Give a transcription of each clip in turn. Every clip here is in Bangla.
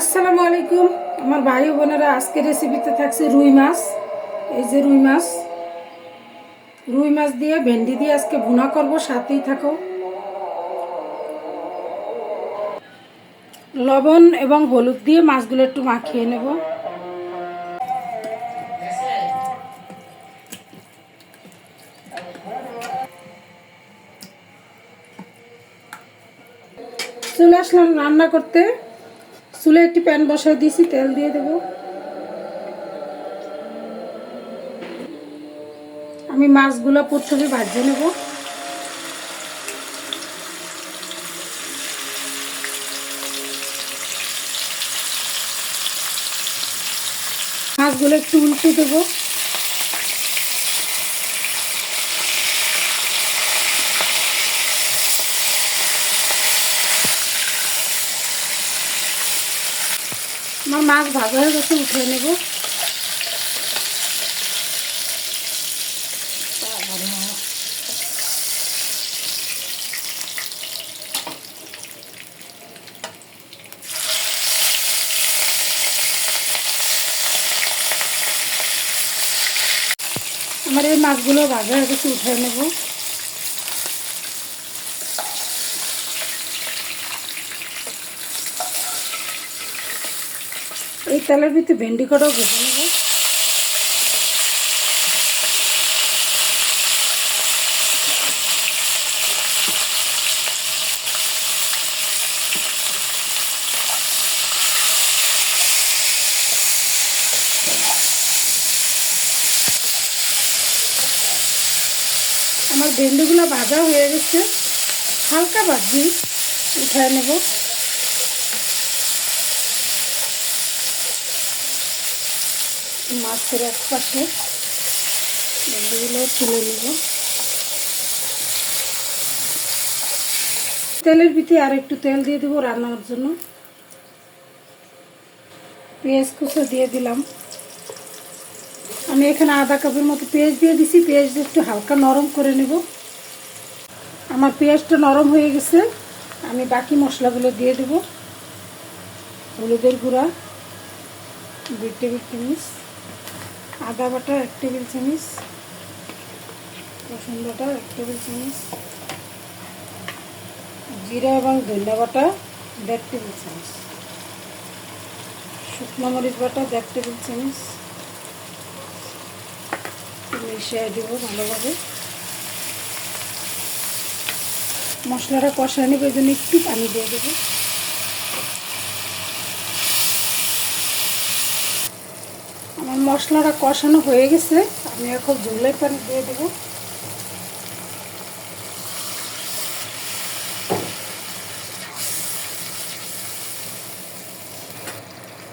আসসালামু আলাইকুম। আমার ভাই বোনেরা আজকে রেসিপিতে থাকছে রুই মাছ। এই যে রুই মাছ। রুই মাছ দিয়ে ভেন্ডি দিয়ে আজকে ভুনা করব, সাথেই থাকো। লবণ এবং হলুদ দিয়ে মাছগুলো একটু মাখিয়ে নেব। চলে আসলাম রান্না করতে। চুলে একটি প্যান বসায় দিয়েছি, তেল দিয়ে দেব। আমি মাছগুলো প্রথমে ভাজিয়ে নেব। মাছগুলো একটু উল্টে দেবো। আমার মাছ ভাজা হয়ে গেছে উঠে নেব। আমার এই মাছগুলো ভাজা হয়ে গেছে উঠে নেব। এই তেলের ভিতরে ভেন্ডি কটাও ভেজে নেব। আমার ভেন্ডিগুলো ভাজা হয়ে গেছে। হালকা ভাজি উঠায় নেব। মাছের এক পাশে। তুলে নেব। তেলের ভিতরে আর একটু তেল দিয়ে দেবো রান্নার জন্য। পেঁয়াজ কুচো দিয়ে দিলাম। আমি এখানে আধা কাপের মতো পেঁয়াজ দিয়ে দিছি। পেঁয়াজটা একটু হালকা নরম করে নেব। আমার পেঁয়াজটা নরম হয়ে গেছে। আমি বাকি মশলাগুলো দিয়ে দেব। হলুদের গুঁড়া, দুই টেবিল চামচ। আদা বাটা এক টেবিল চামচ, রসুন বাটা এক টেবিল চামচ, জিরা এবং ধনিয়া বাটা দেড় টেবিল চামচ, শুকনো মরিচ বাটা দেড় টেবিল চামচ। মিশিয়ে দেবো ভালোভাবে। মশলাটা কষা নেবে ওই জন্য একটু পানি দিয়ে দেবো। আমার মশলাটা কষানো হয়ে গেছে, আমি এখন জলের পানি দিয়ে দেবো।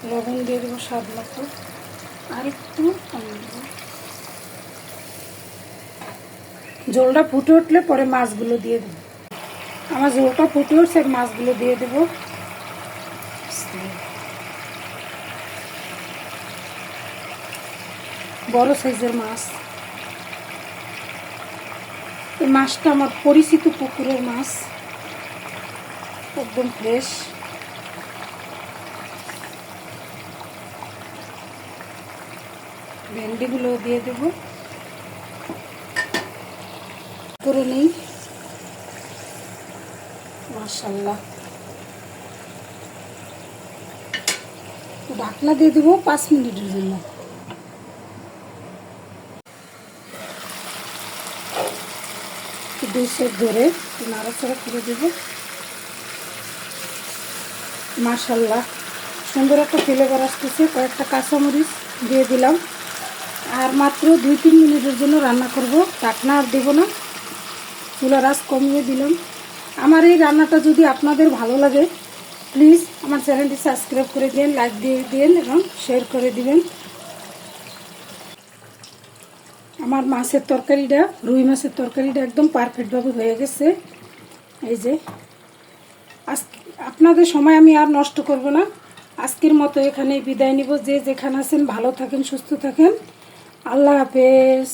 লবণ দিয়ে দেবো স্বাদ মতো। আর একটু পানি দেবো। জলটা ফুটে উঠলে পরে মাছগুলো দিয়ে দেবো। আমার জলটা ফুটে উঠছে, মাছগুলো দিয়ে দেবো। বড় সাইজের মাছ। এই মাছটা আমার পরিচিত পুকুরের মাছ। একদম ফ্রেশ ভেন্ডিগুলো দিয়ে দেব। করে নেই। মাশাল্লাহ ঢাকনা দিয়ে দেবো পাঁচ মিনিটের জন্য। সেট ধরে নাড়াচাড়া করে দেব। মাশাল্লাহ, সুন্দর একটা ফ্লেভার আসতেছে। কয়েকটা কাঁচামরিচ দিয়ে দিলাম। আর মাত্র দুই তিন মিনিটের জন্য রান্না করব। ঢাকনা আর দেবো না। চুলার আঁচ কমিয়ে দিলাম। আমার এই রান্নাটা যদি আপনাদের ভালো লাগে প্লিজ আমার চ্যানেলটি সাবস্ক্রাইব করে দিন লাইক দিয়ে দিন এবং শেয়ার করে দিবেন। আমার মাছের তরকারিটা, রুই মাছের তরকারিটা একদম পারফেক্টভাবে হয়ে গেছে। এই যে, আজ আপনাদের সময় আমি আর নষ্ট করব না। আজকের মতো এখানে বিদায় নিব। যে যেখানে আছেন ভালো থাকেন, সুস্থ থাকেন। আল্লাহ হাফেজ।